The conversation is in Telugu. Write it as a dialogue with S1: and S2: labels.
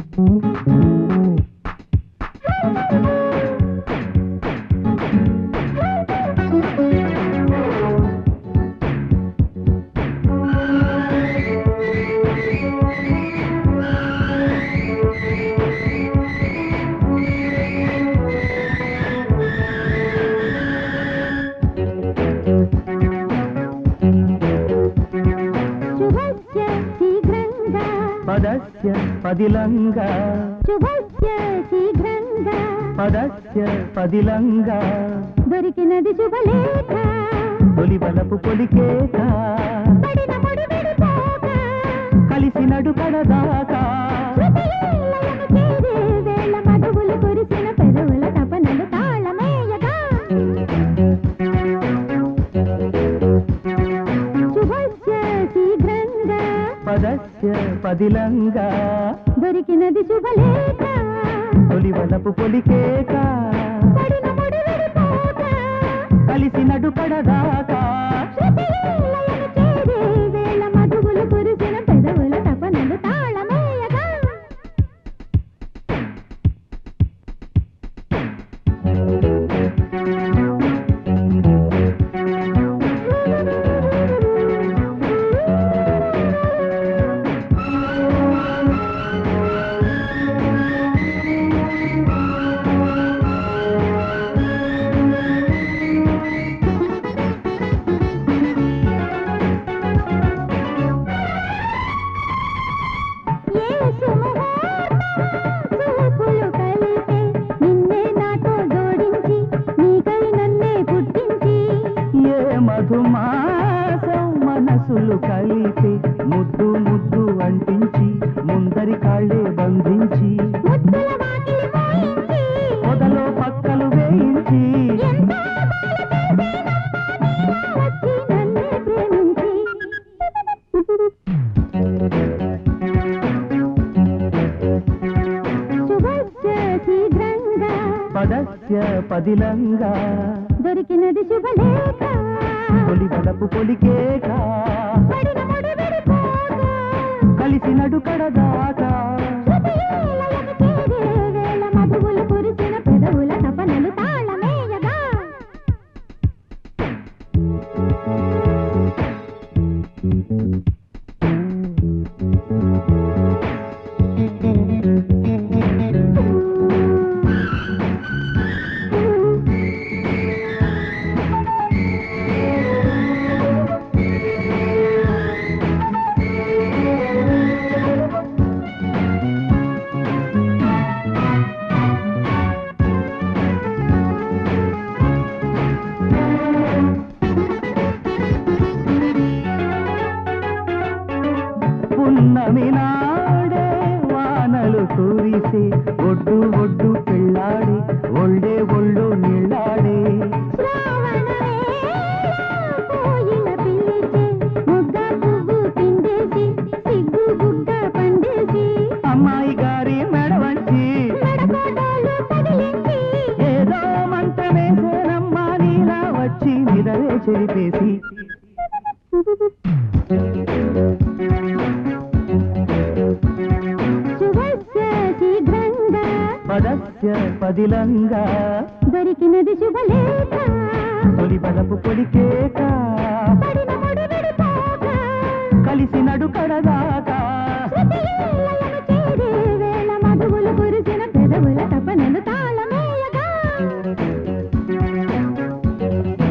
S1: Thank you. పదిలంగా.
S2: శుభస్య శీఘ్రంగా.
S1: పదస్య పదిలంగా.
S2: దొరికినది శుభలేఖ.
S1: తొలి బలపు పొలికేక పదస్య పదిలంగా.
S2: దొరికినది శుభలేఖ.
S1: తొలి బలపు పొలికేక. మధుమాసం మనసులు కలిపి ముద్దు ముద్దు అంటించి ముందరి కాళ్ళే బంధించి పదస్య పదిలంగా
S2: దొరికినది శుభలేఖ.
S1: తొలి బలపు పొలికేక
S2: పడిన ముడి విడిపోక.
S1: కలిసి పున్నమి నాడే వానలు కురిసి ఒడ్డు ఒడ్డు పెళ్ళాడి ఒళ్ళే ఒళ్ళు నీళ్ళాడే. అమ్మాయి గారి మెడ వంచి
S2: నడకోటాలు కదిలించి
S1: ఏదో మంటమేసేనమ్మా నీలా వచ్చి నిదవే చెరిపేసి. పదస్య పదిలంగా.
S2: దొరికినది శుభలేఖ.
S1: తొలి బలపు పొడికేక
S2: పడిన ముడి విడిపోక
S1: కలిసి నడుకడదాకా